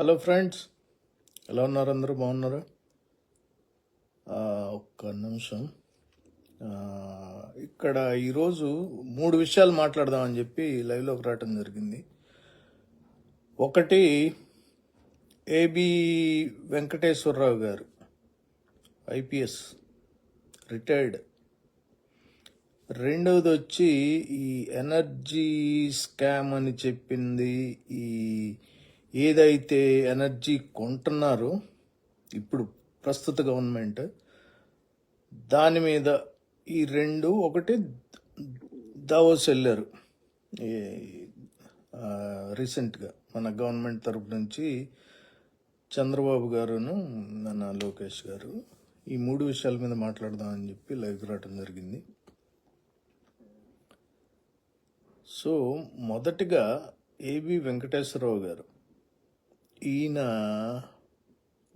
Hello friends ఎలా ఉన్నారు అందరూ? బాగున్నారా? ఒక్క నిమిషం. ఇక్కడ ఈరోజు మూడు విషయాలు మాట్లాడదామని చెప్పి లైవ్లోకి రావటం జరిగింది. ఒకటి ఏబి వెంకటేశ్వరరావు గారు ఐపీఎస్ రిటైర్డ్ రెండవది వచ్చి ఈ ఎనర్జీ స్కామ్ అని చెప్పింది ఈ ఏదైతే ఎనర్జీ కొంటున్నారో ఇప్పుడు ప్రస్తుత గవర్నమెంట్ దాని మీద ఈ రెండు ఒకటి దావోస్ వెళ్ళారు. రీసెంట్గా మన గవర్నమెంట్ తరపు నుంచి చంద్రబాబు గారును మన లోకేష్ గారు ఈ మూడు విషయాల మీద మాట్లాడదామని చెప్పి లైవ్ రావడం జరిగింది. సో మొదటిగా ఏబి వెంకటేశ్వరరావు గారు ఈయన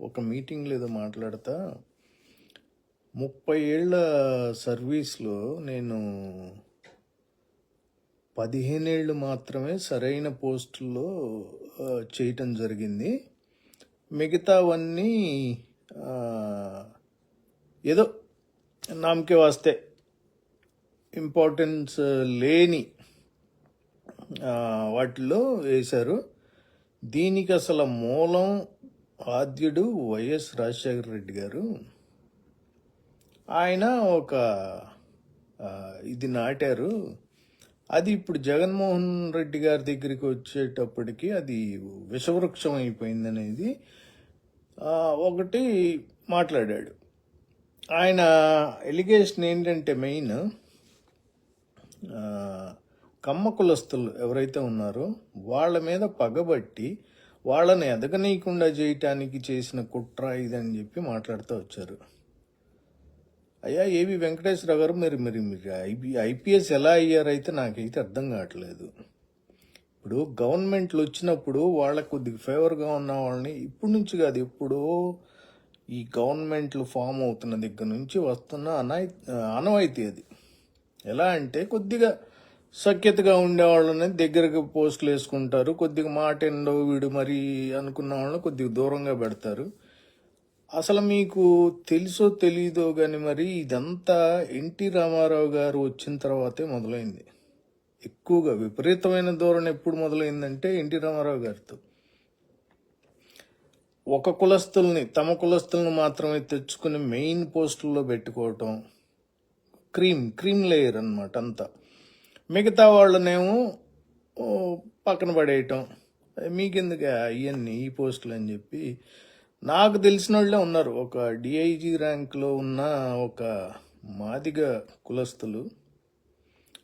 ఒక మీటింగ్లో ఏదో మాట్లాడతా ముప్పై ఏళ్ళ సర్వీస్లో నేను పదిహేనేళ్ళు మాత్రమే సరైన పోస్టుల్లో చేయటం జరిగింది. మిగతావన్నీ ఏదో నామకే వాస్తే. ఇంపార్టెన్స్ లేని వాటిలో వేశారు. దీనికి అసలు మూలం ఆద్యుడు వైఎస్ రాజశేఖర రెడ్డి గారు. ఆయన ఒక ఇది నాటారు. అది ఇప్పుడు జగన్మోహన్ రెడ్డి గారి దగ్గరికి వచ్చేటప్పటికి అది విషవృక్షం అయిపోయింది అనేది ఒకటి మాట్లాడాడు. ఆయన ఎలిగేషన్ ఏంటంటే మెయిన్ కమ్మ కులస్తులు ఎవరైతే ఉన్నారో వాళ్ళ మీద పగబట్టి వాళ్ళని ఎదగనీయకుండా చేయటానికి చేసిన కుట్ర ఇదని చెప్పి మాట్లాడుతూ వచ్చారు. అయ్యా ఏవి వెంకటేశ్వర గారు? మీరు మీరు మీరు ఐపీ ఐపీఎస్ ఎలా అయ్యారైతే నాకైతే అర్థం కావట్లేదు. ఇప్పుడు గవర్నమెంట్లు వచ్చినప్పుడు వాళ్ళకు కొద్దిగా ఫేవర్గా ఉన్న వాళ్ళని ఇప్పటి నుంచి కాదు ఎప్పుడో ఈ గవర్నమెంట్లు ఫామ్ అవుతున్న దగ్గర నుంచి వస్తున్న అనాయి అనవాయితీ అది. ఎలా అంటే కొద్దిగా సఖ్యతగా ఉండే వాళ్ళని దగ్గరకు పోస్టులు వేసుకుంటారు. కొద్దిగా మాట ఎండో వీడు మరి అనుకున్న వాళ్ళని కొద్దిగా దూరంగా పెడతారు. అసలు మీకు తెలుసో తెలీదో కానీ మరి ఇదంతా ఎన్టీ రామారావు గారు వచ్చిన తర్వాతే మొదలైంది. ఎక్కువగా విపరీతమైన ధోరణి ఎప్పుడు మొదలైందంటే ఎన్టీ రామారావు గారితో. ఒక కులస్తుల్ని తమ కులస్తుల్ని మాత్రమే తెచ్చుకుని మెయిన్ పోస్టుల్లో పెట్టుకోవటం. క్రీమ్ క్రీమ్ లేయర్ అన్నమాట అంతా. మిగతా వాళ్ళనేమో పక్కన పడేయటం. మీకెందుకు అవన్నీ ఈ పోస్టులు అని చెప్పి. నాకు తెలిసిన వాళ్ళే ఉన్నారు. ఒక డిఐజీ ర్యాంక్లో ఉన్న ఒక మాదిగ కులస్తులు.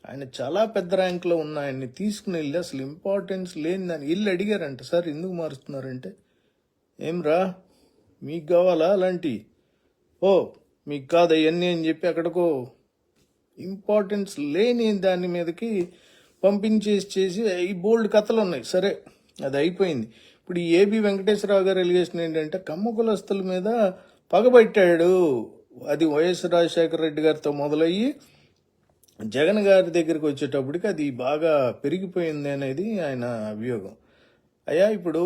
ఆయన చాలా పెద్ద ర్యాంక్లో ఉన్న ఆయన్ని తీసుకుని వెళ్ళి అసలు ఇంపార్టెన్స్ లేని దాన్ని ఇల్లు అడిగారంట. సార్ ఎందుకు మారుస్తున్నారంటే? ఏం రా మీకు కావాలా అలాంటి? ఓ మీకు కాదు అవన్నీ అని చెప్పి అక్కడికో ఇంపార్టెన్స్ లేని దాని మీదకి పంపించేసి చేసి ఈ బోల్డ్ కథలు ఉన్నాయి. సరే అది అయిపోయింది. ఇప్పుడు ఈ ఏబి వెంకటేశ్వరరావు గారు ఎలిగేషన్ ఏంటంటే కమ్మ కులస్తుల మీద పగబట్టాడు అది వైఎస్ రాజశేఖర రెడ్డి గారితో మొదలయ్యి జగన్ గారి దగ్గరికి వచ్చేటప్పటికి అది బాగా పెరిగిపోయింది అనేది ఆయన అభియోగం. అయ్యా ఇప్పుడు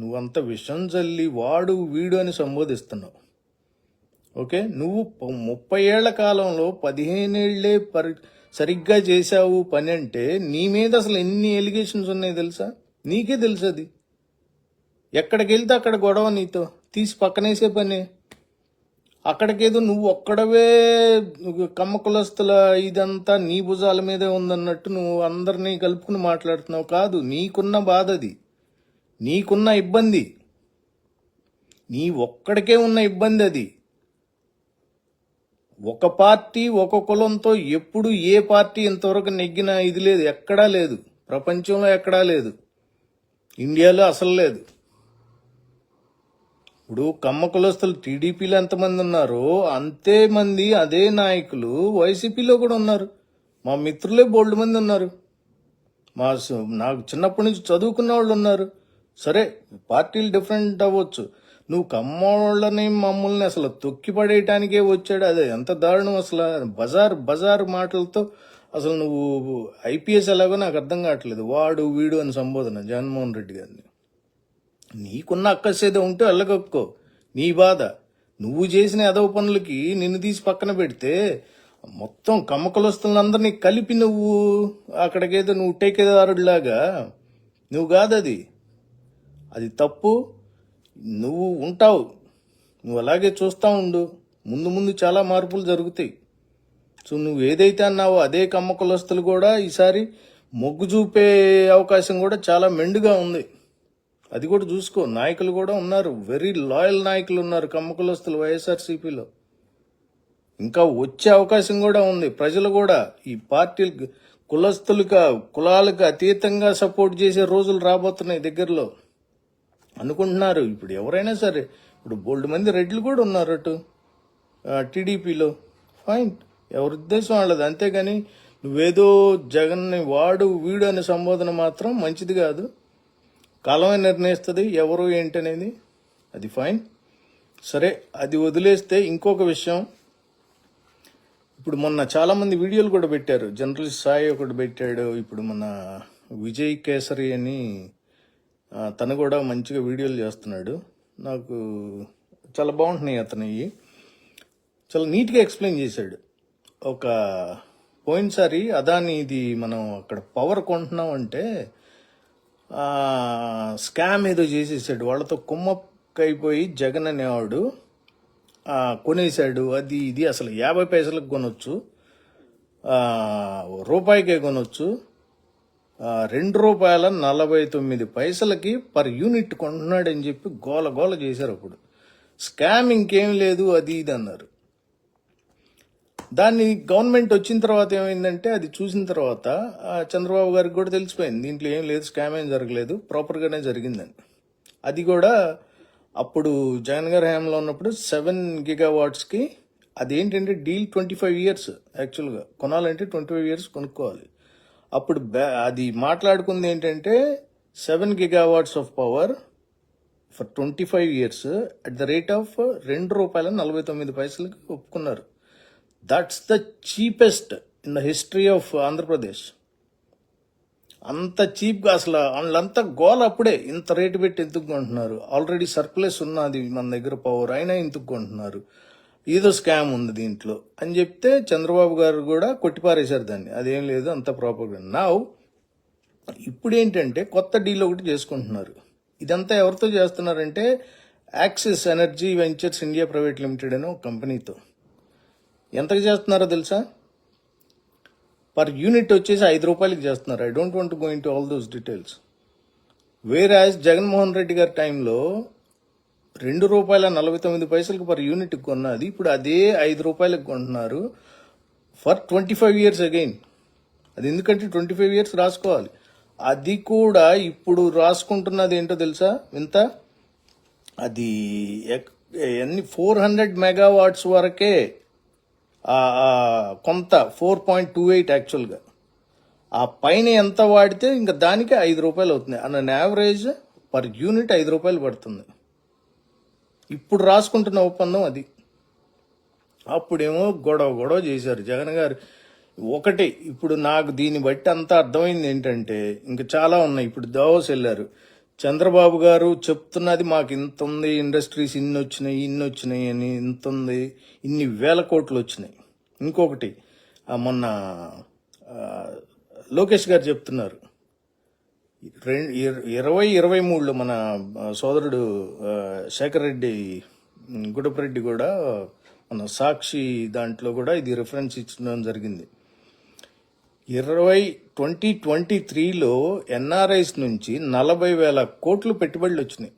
నువ్వంత విషం చల్లి వాడు వీడు అని సంబోధిస్తున్నావు. ఓకే? నువ్వు ముప్పై ఏళ్ళ కాలంలో పదిహేనేళ్ళే పరి సరిగ్గా చేశావు పని అంటే నీ మీద అసలు ఎన్ని ఎలిగేషన్స్ ఉన్నాయి తెలుసా? నీకే తెలుసు అది. ఎక్కడికి వెళ్తే అక్కడ గొడవ నీతో. తీసి పక్కనేసే పని. అక్కడికేదో నువ్వు ఒక్కడవే కమ్మ కులస్తుల ఇదంతా నీ భుజాల మీదే ఉందన్నట్టు నువ్వు అందరినీ కలుపుకుని మాట్లాడుతున్నావు. కాదు నీకున్న బాధ అది. నీకున్న ఇబ్బంది. నీ ఒక్కడికే ఉన్న ఇబ్బంది అది. ఒక పార్టీ ఒక కులంతో ఎప్పుడు ఏ పార్టీ ఇంతవరకు నెగ్గిన ఇది లేదు ఎక్కడా లేదు. ప్రపంచంలో ఎక్కడా లేదు. ఇండియాలో అసలు లేదు. ఇప్పుడు కమ్మ కులస్తులు టీడీపీలో ఎంతమంది ఉన్నారో అంతే మంది అదే నాయకులు వైసీపీలో కూడా ఉన్నారు. మా మిత్రులే బోల్డ్ మంది ఉన్నారు. మా నాకు చిన్నప్పటి నుంచి చదువుకున్న వాళ్ళు ఉన్నారు. సరే పార్టీలు డిఫరెంట్ అవ్వచ్చు. నువ్వు కమ్మోళ్ళని మమ్మల్ని అసలు తొక్కి పడేయటానికే వచ్చాడు. అదే ఎంత దారుణం అసలు. బజార్ బజార్ మాటలతో అసలు నువ్వు ఐపీఎస్ ఎలాగో నాకు అర్థం కావట్లేదు. వాడు వీడు అని సంబోధన జగన్మోహన్ రెడ్డి గారిని. నీకున్న అక్కసేదో ఉంటే వెళ్ళగొక్కో నీ బాధ. నువ్వు చేసిన ఎదవ పనులకి నిన్ను తీసి పక్కన పెడితే మొత్తం కమ్మకలొస్తులందరినీ కలిపి నువ్వు అక్కడికేదో నువ్వు టేకేదారుడిలాగా. నువ్వు కాదది. అది తప్పు. నువ్వు ఉంటావు. నువ్వు అలాగే చూస్తూ ఉండు. ముందు ముందు చాలా మార్పులు జరుగుతాయి. సో నువ్వు ఏదైతే అన్నావో అదే కమ్మ కులస్తులు కూడా ఈసారి మొగ్గు చూపే అవకాశం కూడా చాలా మెండుగా ఉంది. అది కూడా చూసుకో. నాయకులు కూడా ఉన్నారు. వెరీ లాయల్ నాయకులు ఉన్నారు కమ్మ కులస్తులు వైఎస్ఆర్సీపీలో. ఇంకా వచ్చే అవకాశం కూడా ఉంది. ప్రజలు కూడా ఈ పార్టీలు కులస్తులుగా కులాలకు అతీతంగా సపోర్ట్ చేసే రోజులు రాబోతున్నాయి దగ్గరలో. అనుకుంటున్నారు. ఇప్పుడు ఎవరైనా సరే ఇప్పుడు బోల్డ్ మంది రెడ్లు కూడా ఉన్నారు అటు. టీడీపీలో. ఫైన్ ఎవరి ఉద్దేశం వాళ్ళది. అంతేగాని నువ్వేదో జగన్ని వాడు వీడు అనే సంబోధన మాత్రం మంచిది కాదు. కాలమే నిర్ణయిస్తుంది ఎవరు ఏంటనేది. అది ఫైన్ సరే అది వదిలేస్తే ఇంకొక విషయం. ఇప్పుడు మొన్న చాలామంది వీడియోలు కూడా పెట్టారు. జర్నలిస్ట్ సాయి ఒకటి పెట్టాడు. ఇప్పుడు మన విజయ్ కేసరి అని తను కూడా మంచిగా వీడియోలు చేస్తున్నాడు. నాకు చాలా బాగుంటున్నాయి అతనివి చాలా నీట్గా ఎక్స్ప్లెయిన్ చేశాడు. ఒక పోయినసారి అదాని ఇది మనం అక్కడ పవర్ కొంటున్నాం అంటే స్కామ్ ఏదో చేసేసాడు. వాళ్ళతో కుమ్మక్కైపోయి జగన్ అనేవాడు కొనేసాడు అది ఇది అసలు యాభై పైసలకు కొనొచ్చు. రూపాయికే కొనొచ్చు. రెండు రూపాయల నలభై తొమ్మిది పైసలకి పర్ యూనిట్ కొంటున్నాడని చెప్పి గోల గోల చేశారు అప్పుడు. స్కామ్ ఇంకేం లేదు అది ఇది అన్నారు. దాన్ని గవర్నమెంట్ వచ్చిన తర్వాత ఏమైందంటే అది చూసిన తర్వాత చంద్రబాబు గారికి కూడా తెలిసిపోయింది. దీంట్లో ఏం లేదు స్కామ్ ఏం జరగలేదు ప్రాపర్గానే జరిగిందని. అది కూడా అప్పుడు జగన్ గారి హయాంలో ఉన్నప్పుడు సెవెన్ గిగా వాట్స్కి అదేంటంటే డీల్ ట్వంటీ ఫైవ్ ఇయర్స్ యాక్చువల్గా. కొనాలంటే ట్వంటీ ఫైవ్ ఇయర్స్ కొనుక్కోవాలి. అప్పుడు బ్యా- అది మాట్లాడుకుంది ఏంటంటే seven gigawatts of power for twenty five years at the rate of రెండు రూపాయల నలభై తొమ్మిది పైసలకి ఒప్పుకున్నారు. That's the cheapest in the history of Andhra Pradesh అంత చీప్గా అసలు వాళ్ళంతా గోల అప్పుడే ఇంత రేటు పెట్టి ఎందుకు కొంటున్నారు? ఆల్రెడీ సర్ప్లస్ ఉన్నది మన దగ్గర పవర్ అయినా ఎందుకు కొంటున్నారు? ఏదో స్కామ్ ఉంది దీంట్లో అని చెప్తే చంద్రబాబు గారు కూడా కొట్టిపారేశారు దాన్ని. అదేం లేదు అంత ప్రాపర్గా నా ఇప్పుడు ఏంటంటే కొత్త డీల్ ఒకటి చేసుకుంటున్నారు. ఇదంతా ఎవరితో చేస్తున్నారంటే Axis energy ventures India private limited అనే ఒక కంపెనీతో. ఎంతకు చేస్తున్నారో తెలుసా? పర్ యూనిట్ వచ్చేసి ఐదు రూపాయలకి చేస్తున్నారు. I don't want go into all those details whereas Jaganmohan Reddy గారి టైంలో రెండు రూపాయల నలభై తొమ్మిది పైసలకు పర్ యూనిట్ కొన్నది. ఇప్పుడు అదే ఐదు రూపాయలకు కొంటున్నారు. For twenty five years again అది ఎందుకంటే ట్వంటీ ఫైవ్ ఇయర్స్ రాసుకోవాలి. అది కూడా ఇప్పుడు రాసుకుంటున్నది ఏంటో తెలుసా? ఇంత అది ఎక్- ఎన్ని? ఫోర్ హండ్రెడ్ మెగావాట్స్ వరకే కొంత ఫోర్ పాయింట్ టూ ఎయిట్ యాక్చువల్గా ఆ పైన ఎంత వాడితే ఇంకా దానికి ఐదు రూపాయలు అవుతుంది అన్న యావరేజ్ పర్ యూనిట్ ఐదు రూపాయలు పడుతుంది. ఇప్పుడు రాసుకుంటున్న ఒప్పందం అది. అప్పుడేమో గొడవ గొడవ చేశారు. జగన్ గారు ఒకటి ఇప్పుడు నాకు దీన్ని బట్టి అంతా అర్థమైంది ఏంటంటే ఇంకా చాలా ఉన్నాయి. ఇప్పుడు దావోస్ వెళ్ళారు. చంద్రబాబు గారు చెప్తున్నది మాకు ఇంత ఉంది ఇండస్ట్రీస్ ఇన్ని వచ్చినాయి ఇన్ని వచ్చినాయి అని ఇంత ఉంది ఇన్ని వేల కోట్లు వచ్చినాయి. ఇంకొకటి మొన్న లోకేష్ గారు చెప్తున్నారు. ఇరవై ఇరవై మూడులో మన సోదరుడు శేఖర్ రెడ్డి గుడపరెడ్డి కూడా మన సాక్షి దాంట్లో కూడా ఇది రిఫరెన్స్ ఇచ్చడం జరిగింది. ఇరవై ట్వంటీ ట్వంటీ త్రీలో ఎన్ఆర్ఐస్ నుంచి నలభై వేల కోట్లు పెట్టుబడులు వచ్చినాయి.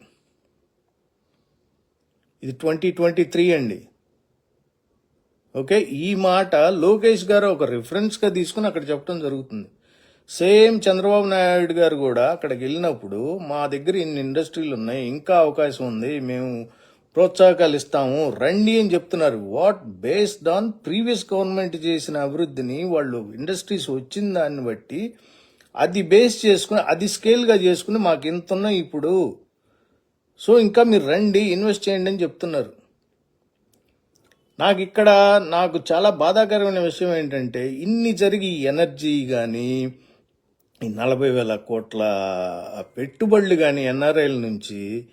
ఇది ట్వంటీ ట్వంటీ త్రీ అండి. ఓకే ఈ మాట లోకేష్ గారు ఒక రిఫరెన్స్గా తీసుకుని అక్కడ చెప్పడం జరుగుతుంది. సేమ్ చంద్రబాబు నాయుడు గారు కూడా అక్కడికి వెళ్ళినప్పుడు మా దగ్గర ఇన్ని ఇండస్ట్రీలు ఉన్నాయి ఇంకా అవకాశం ఉంది మేము ప్రోత్సాహకాలు ఇస్తాము రండి అని చెప్తున్నారు. What based on previous government చేసిన అభివృద్ధిని వాళ్ళు ఇండస్ట్రీస్ వచ్చిన దాన్ని బట్టి అది బేస్ చేసుకుని అది స్కేల్గా చేసుకుని మాకు ఇంత ఉన్నాయి ఇప్పుడు. సో ఇంకా మీరు రండి ఇన్వెస్ట్ చేయండి అని చెప్తున్నారు. నాకు ఇక్కడ నాకు చాలా బాధాకరమైన విషయం ఏంటంటే ఇన్ని జరిగి ఎనర్జీ కానీ నలభై వేల కోట్ల పెట్టుబడులు కానీ ఎన్ఆర్ఐల నుంచి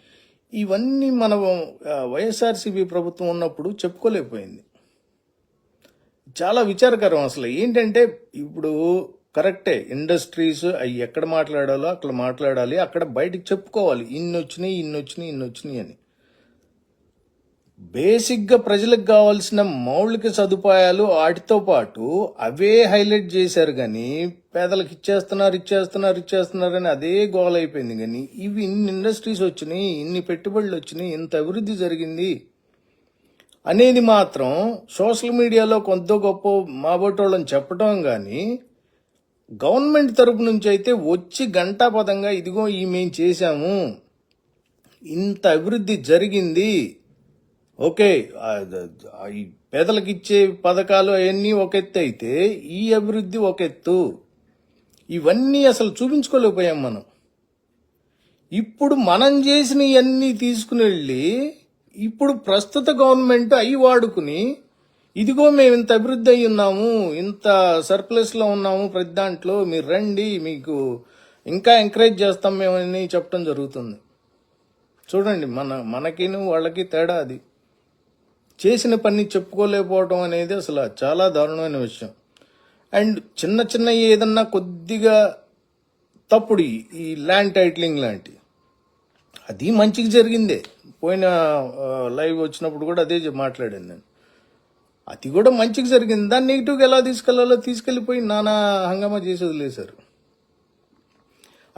ఇవన్నీ మనం వైఎస్ఆర్సీపీ ప్రభుత్వం ఉన్నప్పుడు చెప్పుకోలేకపోయింది. చాలా విచారకరం అసలు. ఏంటంటే ఇప్పుడు కరెక్టే ఇండస్ట్రీస్ అవి ఎక్కడ మాట్లాడాలో అక్కడ మాట్లాడాలి అక్కడ బయటికి చెప్పుకోవాలి. ఇన్ని వచ్చినాయి ఇన్ని వచ్చినాయి ఇన్ని వచ్చినాయి అని. బేసిక్గా ప్రజలకు కావాల్సిన మౌలిక సదుపాయాలు వాటితో పాటు అవే హైలైట్ చేశారు కానీ పేదలకు ఇచ్చేస్తున్నారు ఇచ్చేస్తున్నారు ఇచ్చేస్తున్నారు అని అదే గోల్ అయిపోయింది కానీ ఇవి ఇన్ని ఇండస్ట్రీస్ వచ్చినాయి ఇన్ని పెట్టుబడులు వచ్చినాయి ఇంత అభివృద్ధి జరిగింది అనేది మాత్రం సోషల్ మీడియాలో కొంత గొప్ప మాబోటోళ్ళని చెప్పడం కానీ గవర్నమెంట్ తరపు నుంచి అయితే వచ్చి గంటాపదంగా ఇదిగో ఈ మేము చేశాము ఇంత అభివృద్ధి జరిగింది. ఓకే పేదలకు ఇచ్చే పథకాలు అవన్నీ ఒక ఎత్తు అయితే ఈ అభివృద్ధి ఒక ఎత్తు. ఇవన్నీ అసలు చూపించుకోలేకపోయాం మనం. ఇప్పుడు మనం చేసిన ఇవన్నీ తీసుకుని వెళ్ళి ఇప్పుడు ప్రస్తుత గవర్నమెంట్ అవి వాడుకుని ఇదిగో మేము ఇంత అభివృద్ధి అయి ఉన్నాము ఇంత సర్ప్లస్లో ఉన్నాము ప్రతి దాంట్లో మీరు రండి మీకు ఇంకా ఎంకరేజ్ చేస్తాం మేమని చెప్పడం జరుగుతుంది. చూడండి మన మనకిను వాళ్ళకి తేడా అది. చేసిన పని చెప్పుకోలేకపోవడం అనేది అసలు చాలా దారుణమైన విషయం. అండ్ చిన్న చిన్న ఏదన్నా కొద్దిగా తప్పుడు ఈ- ల్యాండ్ టైటిలింగ్ లాంటి. అది మంచిగా జరిగిందే. పోయిన లైవ్ వచ్చినప్పుడు కూడా అదే మాట్లాడాను నేను. అది కూడా మంచికి జరిగింది. దాన్ని నెగిటివ్గా ఎలా తీసుకెళ్ళాలో తీసుకెళ్ళిపోయి నానా హంగామా చేసి వదిలేశారు.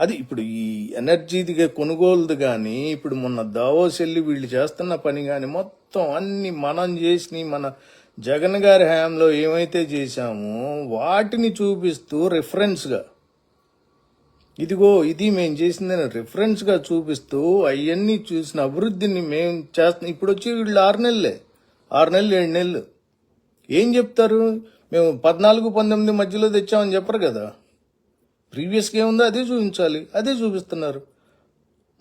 అది ఇప్పుడు ఈ ఎనర్జీది కొనుగోలుది కానీ ఇప్పుడు మొన్న దావోస్ వెళ్ళి వీళ్ళు చేస్తున్న పని కానీ మొత్తం అన్ని మనం చేసినవి మన జగన్ గారి హయాంలో ఏమైతే చేశామో వాటిని చూపిస్తూ రిఫరెన్స్గా ఇదిగో ఇది మేము చేసిందని రిఫరెన్స్గా చూపిస్తూ అవన్నీ చూసిన అభివృద్ధిని మేము చేస్తున్నాం ఇప్పుడు వచ్చి వీళ్ళు ఆరు నెలలే. ఆరు నెలలు ఏడు నెలలు. ఏం చెప్తారు? మేము పద్నాలుగు పంతొమ్మిది మధ్యలో తెచ్చామని చెప్పరు కదా. ప్రీవియస్గా ఏముందో అదే చూపించాలి. అదే చూపిస్తున్నారు.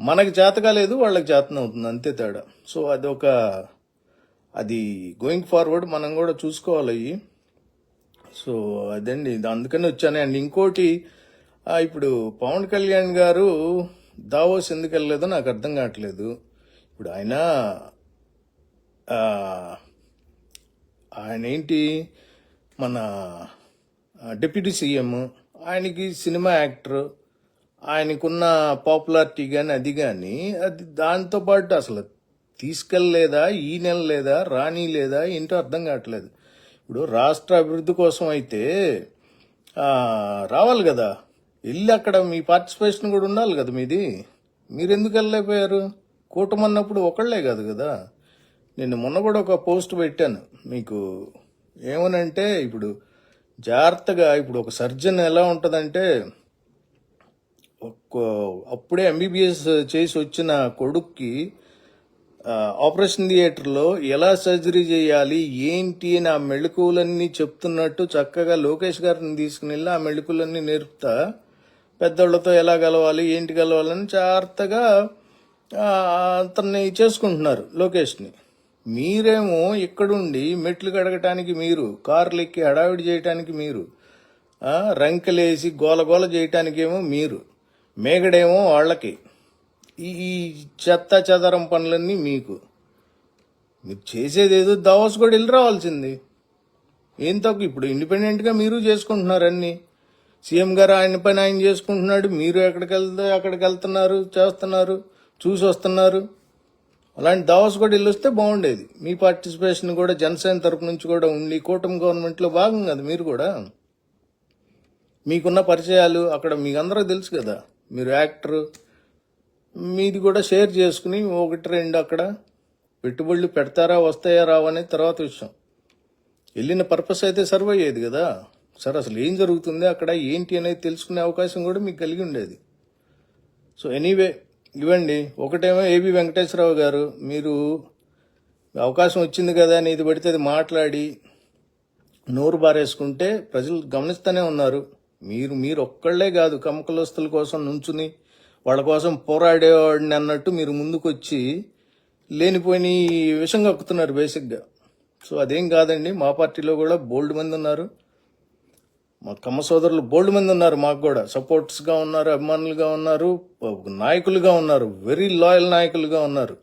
మనకు చేత కాలేదు వాళ్ళకి చేతనవుతుంది. అంతే తేడా. సో అది ఒక అది గోయింగ్ ఫార్వర్డ్ మనం కూడా చూసుకోవాలి. సో అదండి. అందుకని వచ్చాను. అండ్ ఇంకోటి ఇప్పుడు పవన్ కళ్యాణ్ గారు దావోస్ ఎందుకు వెళ్ళలేదో నాకు అర్థం కావట్లేదు. ఇప్పుడు ఆయన ఆయన ఏంటి? మన డిప్యూటీ సీఎం ఆయనకి సినిమా యాక్టర్ ఆయనకున్న పాపులారిటీ కానీ అది కానీ అది దాంతోపాటు అసలు తీసుకెళ్ళలేదా ఈ నెల లేదా రాని లేదా ఏంటో అర్థం కావట్లేదు. ఇప్పుడు రాష్ట్ర అభివృద్ధి కోసం అయితే రావాలి కదా. వెళ్ళి అక్కడ మీ పార్టిసిపేషన్ కూడా ఉండాలి కదా మీది. మీరు ఎందుకు వెళ్ళలేకపోయారు? కూటమి అన్నప్పుడు ఒకళ్ళే కాదు కదా. నేను మొన్న కూడా ఒక పోస్ట్ పెట్టాను. మీకు ఏమనంటే ఇప్పుడు జాగ్రత్తగా ఇప్పుడు ఒక సర్జన్ ఎలా ఉంటుందంటే ఒక్క అప్పుడే ఎంబీబీఎస్ చేసి వచ్చిన కొడుక్కి ఆపరేషన్ థియేటర్లో ఎలా సర్జరీ చేయాలి ఏంటి అని ఆ మెళకువలన్నీ చెప్తున్నట్టు చక్కగా లోకేష్ గారిని తీసుకుని వెళ్ళి ఆ మెళుకులన్నీ నేర్పుతా. పెద్దోళ్ళతో ఎలా కలవాలి ఏంటి కలవాలని జాగ్రత్తగా అతన్ని చేసుకుంటున్నారు లోకేష్ని. మీరేమో ఇక్కడుండి మెట్లు కడగటానికి మీరు కార్లు ఎక్కి హడావిడి చేయటానికి మీరు ఆ, రంకెలేసి గోలగోల చేయటానికేమో మీరు మేగడేమో వాళ్ళకి. ఈ చెత్త చెదరం పనులన్నీ మీకు. మీరు చేసేది ఏదో దావస్ కూడా వెళ్ళి రావాల్సింది. ఏం తక్కువ? ఇప్పుడు ఇండిపెండెంట్గా మీరు చేసుకుంటున్నారు అన్ని. సీఎం గారు ఆయన పని ఆయన చేసుకుంటున్నాడు. మీరు ఎక్కడికి వెళ్తే అక్కడికి వెళ్తున్నారు చేస్తున్నారు చూసి వస్తున్నారు. అలాంటి దావస్ కూడా వెళ్ళి వస్తే బాగుండేది. మీ పార్టిసిపేషన్ కూడా జనసేన తరపు నుంచి కూడా ఉండి కూటమి గవర్నమెంట్లో భాగం కదా మీరు కూడా. మీకున్న పరిచయాలు అక్కడ మీకు అందరూ తెలుసు కదా. మీరు యాక్టర్ మీది కూడా షేర్ చేసుకుని ఒకటి రెండు అక్కడ పెట్టుబడులు పెడతారా వస్తాయా రావా అనేది తర్వాత విషయం. వెళ్ళిన పర్పస్ అయితే సర్వ్ అయ్యేది కదా. సార్ అసలు ఏం జరుగుతుంది అక్కడ? ఏంటి అనేది తెలుసుకునే అవకాశం కూడా మీకు కలిగి ఉండేది. సో ఎనీవే ఇవ్వండి. ఒకటేమో ఏబి వెంకటేశ్వరరావు గారు మీరు అవకాశం వచ్చింది కదా అని ఇది పడితే అది మాట్లాడి నోరు బారేసుకుంటే ప్రజలు గమనిస్తూనే ఉన్నారు. మీరు మీరు ఒక్కళ్ళే కాదు కమకలస్తుల కోసం నుంచుని వాళ్ళ కోసం పోరాడేవాడిని అన్నట్టు మీరు ముందుకొచ్చి లేనిపోయిన విషం కక్కుతున్నారు బేసిక్గా. సో అదేం కాదండి. మా పార్టీలో కూడా బోల్డ్ మంది ఉన్నారు. మా కమ్మ సోదరులు బోల్డ్ మంది ఉన్నారు మాకు కూడా. సపోర్ట్స్గా ఉన్నారు అభిమానులుగా ఉన్నారు నాయకులుగా ఉన్నారు వెరీ లాయల్ నాయకులుగా ఉన్నారు.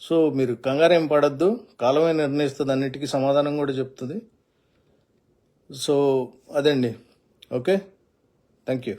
సో మీరు కంగారేం పడద్దు. కాలమే నిర్ణయిస్తుంది అన్నిటికీ సమాధానం కూడా చెప్తుంది. సో అదండి. ఓకే? Thank you